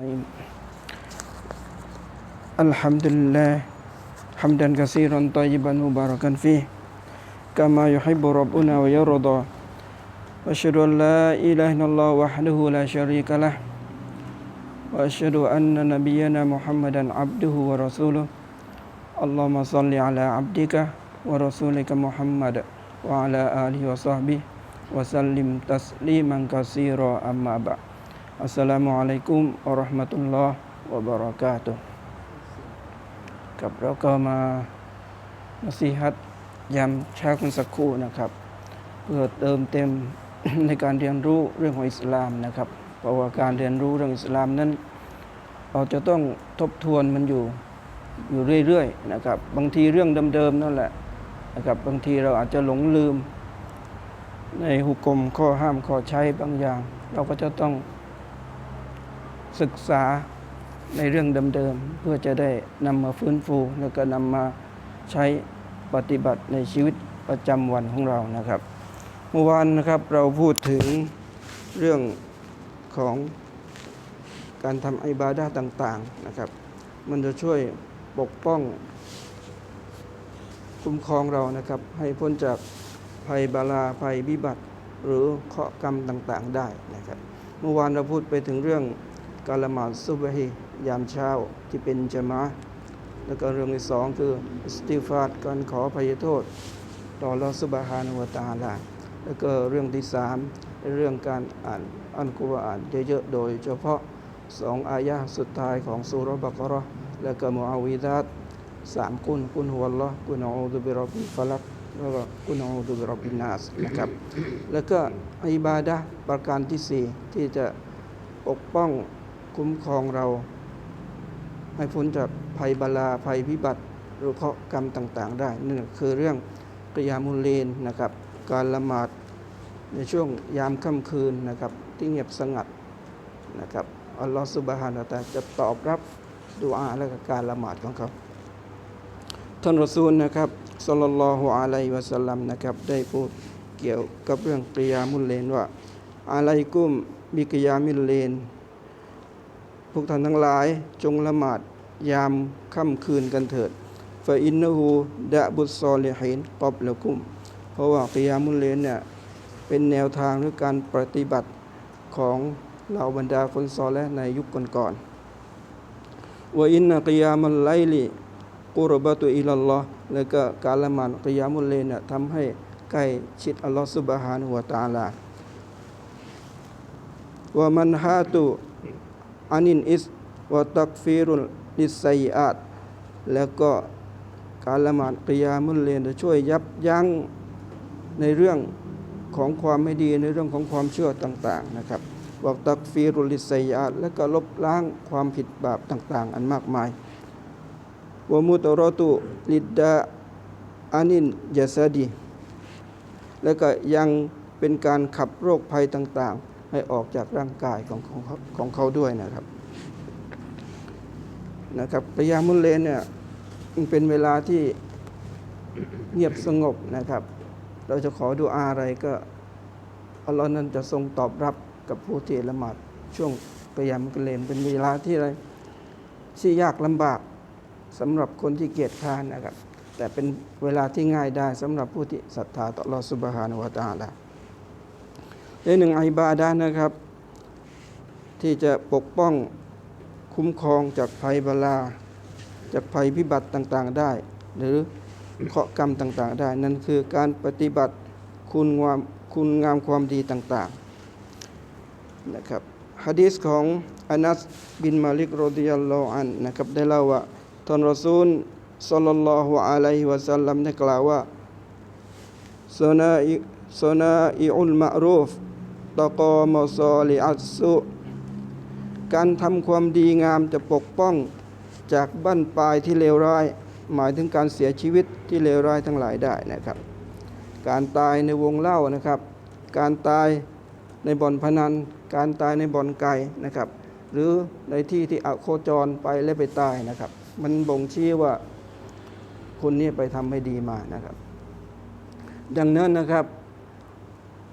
الرحيم. الحمد لله حمدا كثيرا طيبا مباركا فيه كما يحب ربنا ويرضى. واشهد أن لا إله إلا الله وحده لا شريك له. وأشهد أن نبينا محمدا عبده ورسوله. اللهم صل على عبدك ورسولك محمد وعلى آله وصحبه وسلم تسليما كثيرا أما بعد. Assalamualaikum warahmatullahi wabarakatuh กับเราก็มานัสิฮัตยามเช้ากันสักครู่นะครับ เพื่อเติมเต็มในการเรียนรู้เรื่องของอิสลามนะครับ เพราะว่าการเรียนรู้เรื่องอิสลามนั้น เราจะต้องทบทวนมันอยู่อยู่เรื่อยๆนะครับ บางทีเรื่องเดิมๆนั่นแหละนะครับ บางทีเราอาจจะหลงลืม ในหุกกลมข้อห้ามข้อใช้บางอย่าง เราก็จะต้อง ศึกษาในเรื่องเดิมๆ เพื่อจะได้นำมาฟื้นฟู แล้วก็นำมาใช้ปฏิบัติในชีวิตประจำวันของเรานะครับ เมื่อวานนะครับเราพูดถึงเรื่องของการทำอิบาดะห์ต่าง ๆนะครับ มันจะช่วยปกป้อง คุ้มครองเรานะครับ ให้พ้นจากภัยบาลาภัยวิบัติ หรือเคราะห์กรรมต่างๆ ได้นะครับ เมื่อวานเราพูดไปถึงเรื่อง การละหมาดซุบฮียามเช้าที่เป็นจมะแล้วก็เรื่องที่สองคือสติฟาดการขออภัยโทษ ต่อลอสุบฮานุวตาลาแล้วก็เรื่องที่สามเรื่องการอ่านอัลกุรอานเยอะๆโดยเฉพาะสองอายะสุดท้ายของซูเรบักราะห์แล้วก็มุอาวิดาตสามกุนกุนฮุวัลลอฮ์กุนอูซุบิร็อบบิลฟลักแล้วก็กุนอูซุบิร็อบบินนัสนะครับ แล้วก็อิบาดะห์ประการที่สี่ที่จะปกป้อง คุ้มครองเรา ให้พ้นจากภัยบาลาภัยพิบัติหรือเคราะห์กรรมต่างๆ ได้นั่นคือเรื่องกริยามุลเลนนะครับ การละหมาดในช่วงยามค่ำคืนนะครับที่เงียบสงัดนะครับอัลลอฮฺสุบฮานะตะอาจะตอบรับดุอาและกการละหมาดของเขาท่านรอซูลนะครับสัลลัลลอฮุอะลัยวะสัลลัมนะครับได้พูดเกี่ยวกับเรื่องกริยามุลเลนว่าอะลัยกุมบิกริยามุลเลน พวกท่านทั้งหลายจงละหมาดยามค่ำคืนกันเถิดฟาอินนูดะบุตซอลิฮินกอบละกุม เพราะว่ากิยามุลเลนเนี่ยเป็นแนวทางหรือการปฏิบัติของเหล่าบรรดาคนซอและในยุคก่อนๆว่าอินนกิยามุลไลลีกุรบะตุอิลลอฮ์แล้วก็การละหมาดกิยามุลเลนเนี่ยทำให้ใกล้ชิดอัลลอฮ์ซุบฮานะฮูวะตาลาว่ามันฮาตุ อานินอิสวะตักฟีรุลลิสไซอาตแล้วก็การละหมาดกิยามุลเลนจะช่วยยับยั้งในเรื่องของความไม่ดีในเรื่องของความเชื่อต่างๆนะครับวักตักฟีรุลิสไซอาตและก็ลบล้างความผิดบาปต่าง ๆ อันมากมายวมุตรตุลิดดาอานินยาซาดี และก็ยังเป็นการขับโรคภัยต่าง ๆ ให้ออกจากร่างกายของของเขาของเขาด้วยนะครับนะครับกยามุลเลนเนี่ยมันเป็นเวลาที่เงียบสงบนะครับ เราจะขอดูอาอะไรก็อัลลอฮ์นั้นจะทรงตอบรับกับผู้ที่ละหมาดช่วงกยามุลเลนเป็นเวลาที่อะไรที่ยากลำบากสำหรับคนที่เกียจคร้านนะครับ แต่เป็นเวลาที่ง่ายได้สำหรับผู้ที่ศรัทธาต่อลอฮ์ซุบฮานะฮูวะตาลา ในหนึ่งอิบาดะห์นะครับ ที่จะปกป้องคุ้มครองจากภัยบาลา จากภัยพิบัติต่างๆได้ หรือเคราะกรรมต่างๆได้ นั่นคือการปฏิบัติคุณงามคุณงามความดีต่างๆนะครับฮะดีษของอานัสบินมาลิกโรดิยัลลออันนะครับได้เล่าว่าท่านรอซูลสัลลัลลอฮุอะลัยฮิวะสัลลัมได้กล่าวว่าซนาอิซนาอิอุลมะรูฟ ตกอมซอลิอัสุการทำความดีงามจะปกป้องจากบั้นปลายที่เลวร้าย หมายถึงการเสียชีวิตที่เลวร้ายทั้งหลายได้นะครับ การตายในวงเล่านะครับ การตายในบ่อนพนัน การตายในบ่อนไก่นะครับ หรือในที่ที่อโคจรไปและไปตายนะครับ มันบ่งชี้ว่าคนนี้ไปทำไม่ดีมานะครับ ดังนั้นนะครับ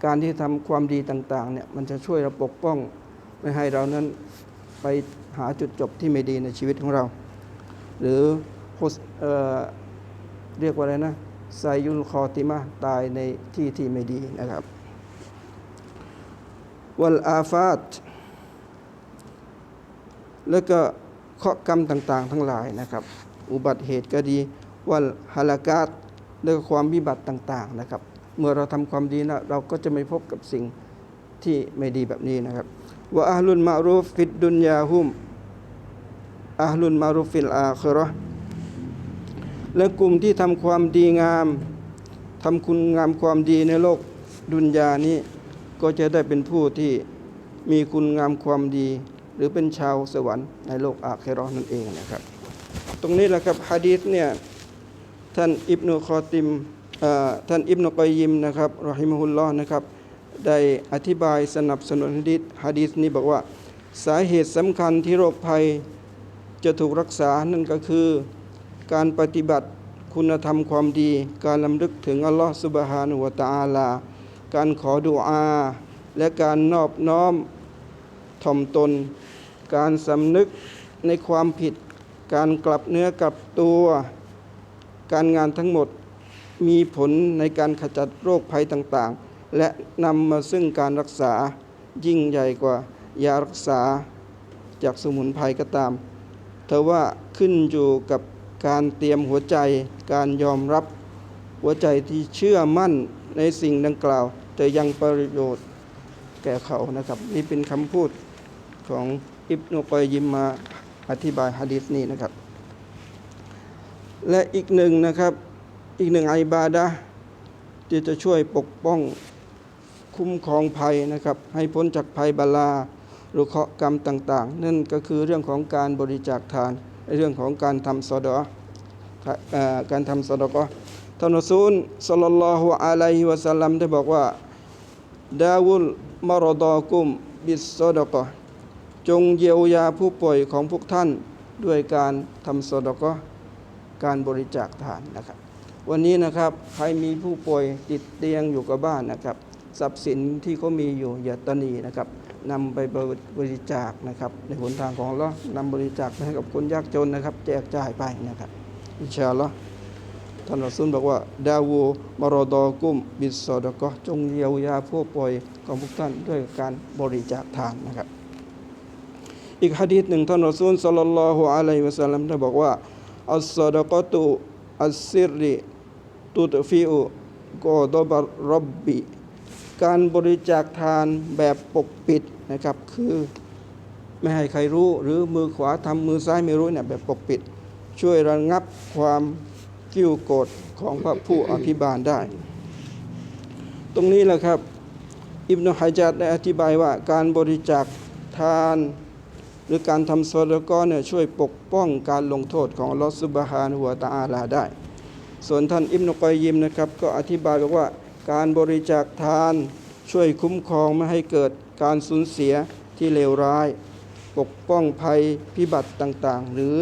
การที่ทำความดีต่างๆเนี่ยมันจะช่วยเราปกป้องไม่ให้เรานั้นไปหาจุดจบที่ไม่ดีในชีวิตของเรา หรือเอเรียกว่าอะไรนะไซยุลคอติมาตายในที่ที่ไม่ดีนะครับวัลอาฟาตแล้วก็ข้อกรรมต่าง ๆ ทั้งหลายนะครับ อุบัติเหตุก็ดีวัลฮาลากาตแล้วก็ความวิบัติต่าง ๆ นะครับ เมื่อเราทำความดีนะเราก็จะไม่พบกับสิ่งที่ไม่ดีแบบนี้นะครับว่าอาลุนมารูฟฟิดดุนยาฮุมอาลุนมารูฟฟิลอาคราะห์และกลุ่มที่ทำความดีงามทำคุณงามความดีในโลกดุนยานี้ ก็จะได้เป็นผู้ที่มีคุณงามความดี หรือเป็นชาวสวรรค์ในโลกอาเคราะห์นั่นเองนะครับ ตรงนี้แหละครับฮะดีษเนี่ยท่านอิบนุคอติม ท่านอิบนุกอยยิมนะครับรอฮิมฮุลลอฮ์นะครับ ได้อธิบายสนับสนุนฮะดีษฮะดีษนี้บอกว่า สาเหตุสำคัญที่โรคภัยจะถูกรักษานั่นก็คือ การปฏิบัติคุณธรรมความดี การลำลึกถึงอัลลอฮฺสุบฮานุวะตะอาลา การขอดุอา และการนอบน้อมถ่อมตน การสำนึกในความผิด การกลับเนื้อกลับตัว การงานทั้งหมด มีผลในการขจัดโรคภัยต่างๆ และนำมาซึ่งการรักษายิ่งใหญ่กว่ายารักษาจากสมุนไพรก็ตามเธอว่าขึ้นอยู่กับการเตรียมหัวใจการยอมรับหัวใจที่เชื่อมั่นในสิ่งดังกล่าวแต่ยังประโยชน์แก่เขานะครับ นี่เป็นคำพูดของอิบนุกอยยิมมาอธิบายฮะดีษนี้นะครับ และอีกหนึ่งนะครับ อีกหนึ่งไอบาดะที่จะช่วยปกป้องคุ้มครองภัยนะครับ ให้พ้นจากภัยบาลาหรือเคราะกรรมต่าง ๆ นั่นก็คือเรื่องของการบริจาคทาน เรื่องของการทำซอดอการทำซอดอกอท่านรอซูลสัลลัลลอฮุอะลัยฮิวะสัลลัมได้บอกว่าดาวุลมารดอกุมบิสซอดอกอจงเยียวยาผู้ป่วยของพวกท่านด้วยการทำซอดอกอการบริจาคทานนะครับ วันนี้นะครับใครมีผู้ป่วยติดเตียงอยู่กับบ้านนะครับ ทรัพย์สินที่เขามีอยู่อย่าตนีนะครับนำไปบริจาคนะครับ ในหนทางของเรานำบริจาคไปให้กับคนยากจนนะครับ แจกจ่ายไปนะครับอินชาอัลลอฮ์ท่านรอซูลบอกว่าดาวูมารอดอกุม บิสซอดกอจงเยียวยาผู้ป่วยของพวกท่านด้วยการบริจาคทานนะครับ อีกฮะดีษหนึ่งท่านรอซูลสัลลัลลอฮุอะลัยฮิวะสัลลัมได้บอกว่าอัสซอดกอตุอัสซิรริ ตุตฟิอุกอดบรบบิการบริจาคทานแบบปกปิดนะครับ คือไม่ให้ใครรู้หรือมือขวาทำมือซ้ายไม่รู้เนี่ยแบบปกปิด ช่วยระงับความกิ้วโกรธของพระผู้อภิบาลได้ ตรงนี้แหละครับ อิบนุฮะจัดได้อธิบายว่าการบริจาคทาน หรือการทำซอดะกอเนี่ยช่วยปกป้องการลงโทษของลอฮฺซุบฮานะฮูวตะอาลาได้ ส่วนท่านอิบนุกอยยิมนะครับก็อธิบายบอกว่าการบริจาคทานช่วยคุ้มครองไม่ให้เกิดการสูญเสียที่เลวร้าย ปกป้องภัยพิบัติต่างๆ หรือ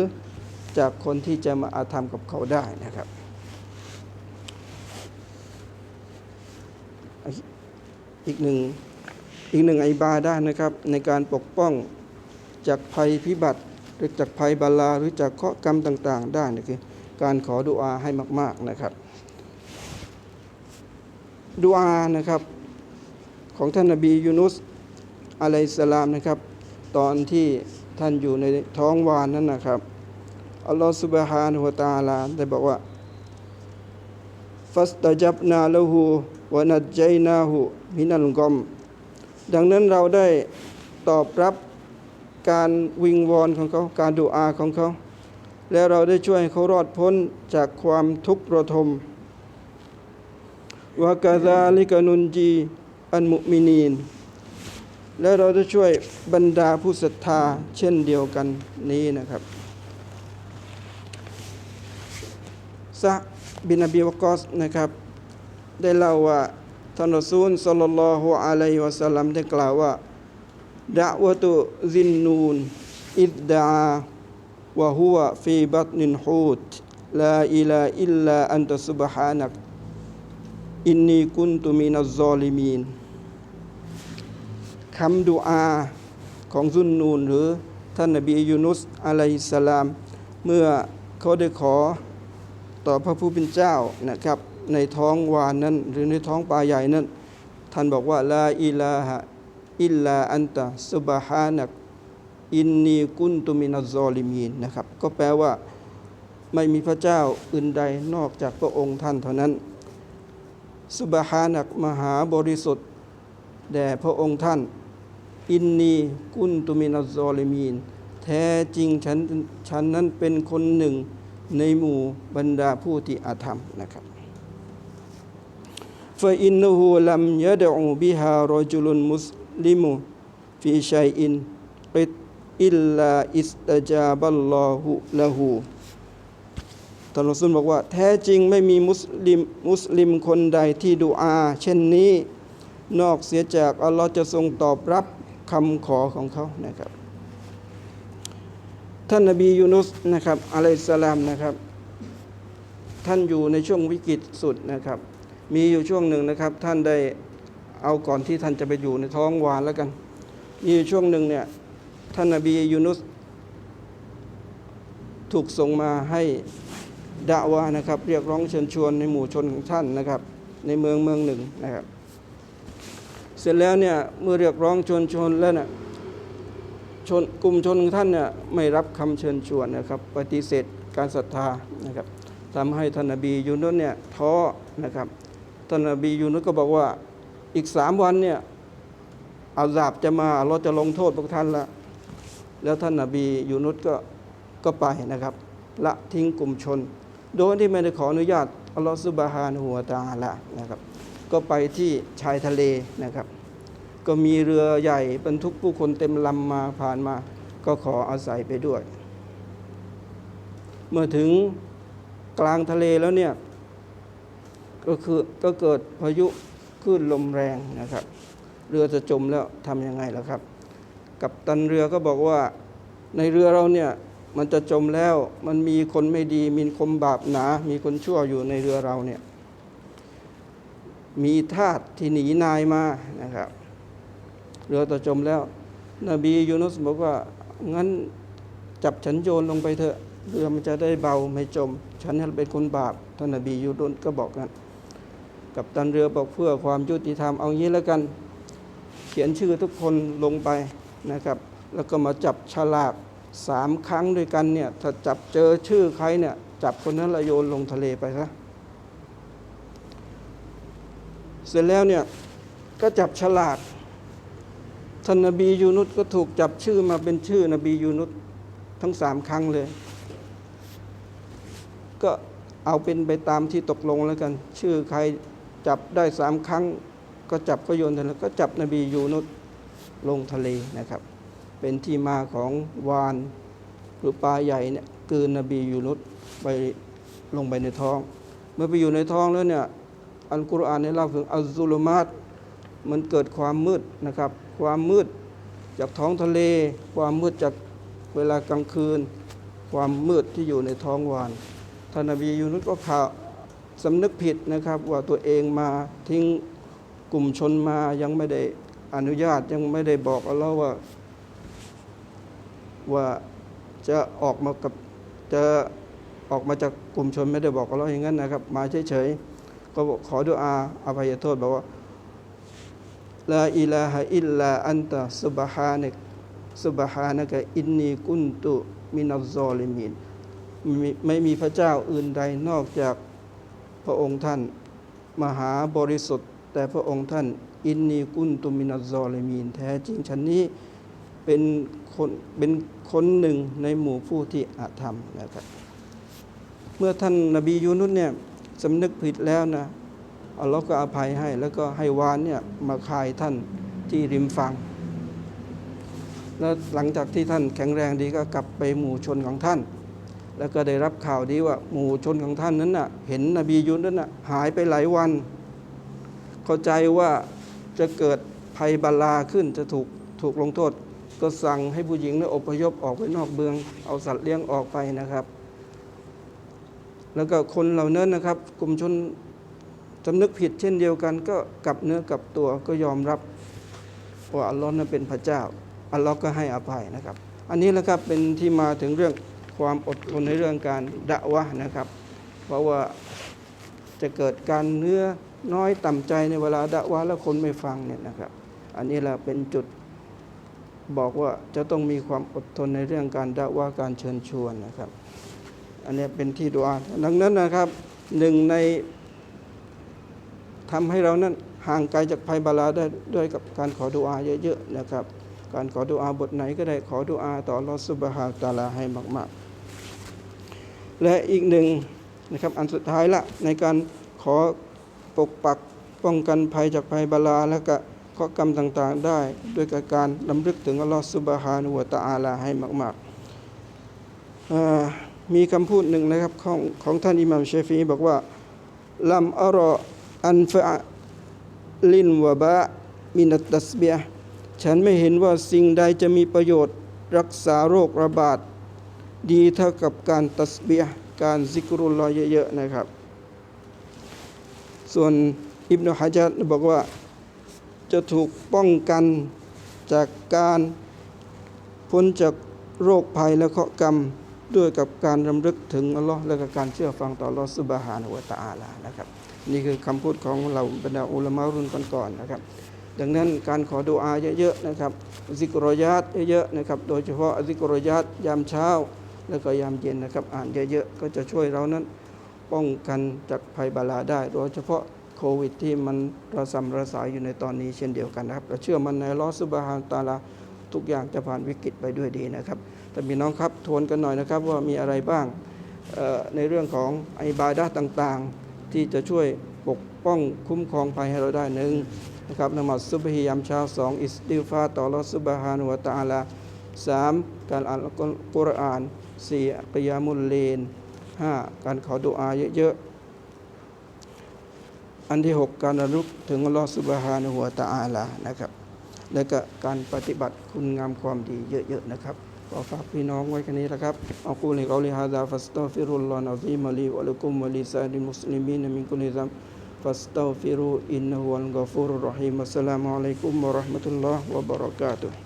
จากคนที่จะมาอาธรรมกับเขาได้นะครับอีกหนึ่งอีกหนึ่งอิบาดะห์นะครับ ในการปกป้องจากภัยพิบัติ หรือจากภัยบาลาหรือจากเคราะห์กรรมต่าง ๆ ได้นะคือ การขอดุอาให้มาก ๆนะครับดุอานะครับของท่านนบียูนุสอะลัยสลามนะครับ ตอนที่ท่านอยู่ในท้องวานนั้นนะครับอัลลอฮฺสุบฮานะฮูวะตาลาได้บอกว่าฟัสตะจับนาละหูวนัจจัยนาหูมินัลกอม ดังนั้นเราได้ตอบรับการวิงวอนของเขา การดุอาของเขา และเราได้ช่วยให้เขารอดพ้นจากความทุกข์ระทมวากาซาลิกานุนจีอันมุมินีน และเราจะช่วยบรรดาผู้ศรัทธาเช่นเดียวกันนี้นะครับซะบินอบีวกอสนะครับ ได้เล่าว่าท่านรอซูลสัลลัลลอฮุอะลัยฮิวะสัลลัมได้กล่าวว่าดะวะตุซินนูนอิดดา วะฮุวะฟีบัตนินฮูดลาอิลาอิลลาอันตะซุบฮานักอินนีกุนตุมินัซซอลิมีนคำดุอาของซุนนูนหรือท่านนบียูนุสอะลัยสลาม เมื่อเขาได้ขอต่อพระผู้เป็นเจ้านะครับ ในท้องวานนั้น หรือในท้องปลาใหญ่นั้น ท่านบอกว่าลาอิลาฮะอิลลาอันตะซุบฮานัก อินนีกุนตุมินัซซอลิมีนนะครับ ก็แปลว่าไม่มีพระเจ้าอื่นใดนอกจากพระองค์ท่านเท่านั้นซุบฮานักมหาบริสุทธิ์แด่พระองค์ท่าน อินนีกุนตุมินัซซอลิมีน แท้จริงฉันฉันนั้นเป็นคนหนึ่งในหมู่บรรดาผู้ที่อาธรรมนะครับฟอินหูลัมยะดอูบิฮารจุลุนมุสลิมฟีชัยอินกิต อิลลาอิสตจาบัลลอฮุละหูท่านรอซูลบอกว่า แท้จริงไม่มีมุสลิมมุสลิมคนใดที่ดูอา เช่นนี้ นอกเสียจากอัลลอฮ์จะทรงตอบรับคำขอของเขานะครับ ท่านนบียูนุสนะครับอะลัยสลามนะครับ ท่านอยู่ในช่วงวิกฤตสุดนะครับ มีอยู่ช่วงหนึ่งนะครับ ท่านได้เอาก่อนที่ท่านจะไปอยู่ในท้องวานแล้วกัน มีอยู่ช่วงหนึ่งเนี่ย ท่านนบียูนุสถูกส่งมาให้ดะวะนะครับ เรียกร้องเชิญชวนในหมู่ชนของท่านนะครับ ในเมืองเมืองหนึ่งนะครับ เสร็จแล้วเนี่ยเมื่อเรียกร้องชวนชนแล้วเนี่ยชนกลุ่มชนของท่านเนี่ยไม่รับคำเชิญชวนนะครับ ปฏิเสธการศรัทธานะครับทำให้ท่านนบียูนุสเนี่ยท้อนะครับท่านนบียูนุสก็บอกว่าอีกสามวันเนี่ยอาซาบจะมาเราจะลงโทษพวกท่านละ แล้วท่านนบียูนุสก็ก็ไปนะครับ ละทิ้งกลุ่มชน โดยที่ไม่ได้ขออนุญาตอัลลอฮฺซุบฮานะฮูวะตาละนะครับ ก็ไปที่ชายทะเลนะครับ ก็มีเรือใหญ่บรรทุกผู้คนเต็มลำมาผ่านมา ก็ขออาศัยไปด้วย เมื่อถึงกลางทะเลแล้วเนี่ยก็คือก็เกิดพายุคลื่นลมแรงนะครับ เรือจะจมแล้วทำยังไงล่ะครับ กับตันเรือก็บอกว่า ในเรือเราเนี่ยมันจะจมแล้วมันมีคนไม่ดี มีคนบาปหนา มีคนชั่วอยู่ในเรือเราเนี่ยมีทาสที่หนีนายมานะครับ เรือต่อจมแล้ว นบียูนุสบอกว่างั้นจับฉันโยนลงไปเถอะเรือมันจะได้เบาไม่จม ฉันนั้นเป็นคนบาปท่านนบียูนุสก็บอกนั้นกับตันเรือบอกเพื่อความยุติธรรมเอางี้แล้วกัน เขียนชื่อทุกคนลงไป นะครับแล้วก็มาจับฉลากสามครั้งด้วยกันเนี่ยถ้าจับเจอชื่อใครเนี่ยจับคนนั้นละโยนลงทะเลไปซะเสร็จแล้วเนี่ยก็จับฉลากท่านนบียูนุสก็ถูกจับชื่อมาเป็นชื่อนบียูนุสทั้งสามครั้งเลย ก็เอาเป็นไปตามที่ตกลงแล้วกัน ชื่อใครจับได้สามครั้ง ก็จับก็โยนทะเลก็จับนบียูนุส ลงทะเลนะครับ เป็นที่มาของวานหรือปลาใหญ่เนี่ยคืนนบียูนุสไปลงไปในท้อง เมื่อไปอยู่ในท้องแล้วเนี่ยอัลกุรอานได้เล่าถึงอัลซุลมาตมันเกิดความมืดนะครับ ความมืดจากท้องทะเล ความมืดจากเวลากลางคืน ความมืดที่อยู่ในท้องวานท่านนบียูนุสก็ข่าวสำนึกผิดนะครับว่าตัวเองมาทิ้งกลุ่มชนมายังไม่ได้ อนุญาตยังไม่ได้บอกอัลลอฮ์ว่า ว่าจะออกมากับจะออกมาจากกลุ่มชนไม่ได้บอกอัลลอฮ์อย่างนั้นนะครับ มาเฉยๆก็บอกขอดุอาอภัยโทษบอกว่าลาอิลาฮะอิลลาอันตะซุบฮานะกซุบฮานะกะอินนีกุนตุมินัซอลิมีนไม่มีพระเจ้าอื่นใดนอกจากพระองค์ท่าน มหาบริสุทธิ์ แต่พระองค์ท่าน อินนีกุนตุมินัซอลิมีน แท้จริงฉันนี้เป็นคนเป็นคนหนึ่งในหมู่ผู้ที่อาธรรมนะครับเมื่อท่านนบียูนุสเนี่ยสำนึกผิดแล้วนะอัลลอฮ์ก็อภัยให้ แล้วก็ให้วานเนี่ยมาคายท่านที่ริมฝั่งแล้วหลังจากที่ท่านแข็งแรงดีก็กลับไปหมู่ชนของท่าน แล้วก็ได้รับข่าวดีว่าหมู่ชนของท่านนั้นน่ะเห็นนบียูนุสนั้นน่ะหายไปหลายวัน เข้าใจว่า จะเกิดภัยบาลาขึ้นจะถูกถูกลงโทษ ก็สั่งให้ผู้หญิงเนี่ยอพยพออกไปนอกเมือง เอาสัตว์เลี้ยงออกไปนะครับ แล้วก็คนเหล่านั้นนะครับ กลุ่มชนสำนึกผิดเช่นเดียวกันก็กลับเนื้อกลับตัวก็ยอมรับว่าอัลลอฮ์นั้นเป็นพระเจ้า อัลลอฮ์ก็ให้อภัยนะครับ อันนี้แหละครับเป็นที่มาถึงเรื่องความอดทนในเรื่องการดะวะนะครับ เพราะว่าจะเกิดการเนื้อ น้อยต่ำใจในเวลาดะวะแล้วคนไม่ฟังเนี่ยนะครับ อันนี้แหละเป็นจุดบอกว่าจะต้องมีความอดทนในเรื่องการดะวะการเชิญชวนนะครับ อันนี้เป็นที่ดุอาดังนั้นนะครับหนึ่งในทำให้เรานั้นห่างไกลจากภัยบาลาได้ด้วยกับการขอดุอาเยอะๆนะครับ การขอดุอาบทไหนก็ได้ขอดุอาต่ออัลลอฮฺซุบฮาตาลาให้มากๆ และอีกหนึ่งนะครับอันสุดท้ายละในการขอ ปกปักป้องกันภัยจากภัยบาลาและก็ข้อกรรมต่างๆได้ ด้วยการลำลึกถึงอัลลอฮฺซุบฮานะฮูวะตะอาลาให้มากๆมีคำพูดหนึ่งนะครับของของท่านอิหม่ามเชฟีบอกว่าลัมอรออันฟะลินวะบะมินัตตัสเบียฉันไม่เห็นว่าสิ่งใดจะมีประโยชน์รักษาโรคระบาด ดีเท่ากับการตัสเบียการซิกรุลลอฮ์เยอะๆนะครับ ส่วนอิบนุฮะจัดบอกว่าจะถูกป้องกันจากการพ้นจากโรคภัยและเคราะห์กรรมด้วยกับการรำลึกถึงอัลลอฮ์และกับการเชื่อฟังต่ออัลลอฮ์ซุบฮานะฮูวะตะอาลานะครับ นี่คือคำพูดของเราบรรดาอุลามะรุ่นก่อนๆนะครับ ดังนั้นการขอดุอาเยอะๆนะครับซิกรอยาตเยอะๆนะครับ โดยเฉพาะซิกรอยาตยามเช้า แล้วก็ยามเย็นนะครับ อ่านเยอะๆก็จะช่วยเรานั้น ป้องกันจากภัยบาลาได้ โดยเฉพาะโควิดที่มันระสำระสายอยู่ในตอนนี้เช่นเดียวกันนะครับเราเชื่อมันในลอฮ์ซุบฮานะฮูวะตาลาทุกอย่างจะผ่านวิกฤตไปด้วยดีนะครับ แต่มีน้องครับทวนกันหน่อยนะครับว่ามีอะไรบ้างในเรื่องของไอบาดะห์ต่างๆ ที่จะช่วยปกป้องคุ้มครองภัยให้เราได้หนึ่งนะครับนมัสซุบฮียามเช้าสองอิสติฟาต่อลลอฮ์ซุบฮานะฮูวตาลาสามการอ่านกุรอานสี่กิยามุลเลน ห้าการขอดุอาเยอะๆ อันที่หกการระลึกถึงอัลลอฮ์ซุบฮานะฮูวตะอาลานะครับ และก็การปฏิบัติคุณงามความดีเยอะๆนะครับขอฝากพี่น้องไว้แค่นี้นะครับอักูลิกอลิฮะดาฟัสตัฟิรุลลอฮ์นะซีมะลีวะลักุมวะลิซาดิมุสลิมีนมินกุลิซัมฟัสตัฟิรุอินนะฮุ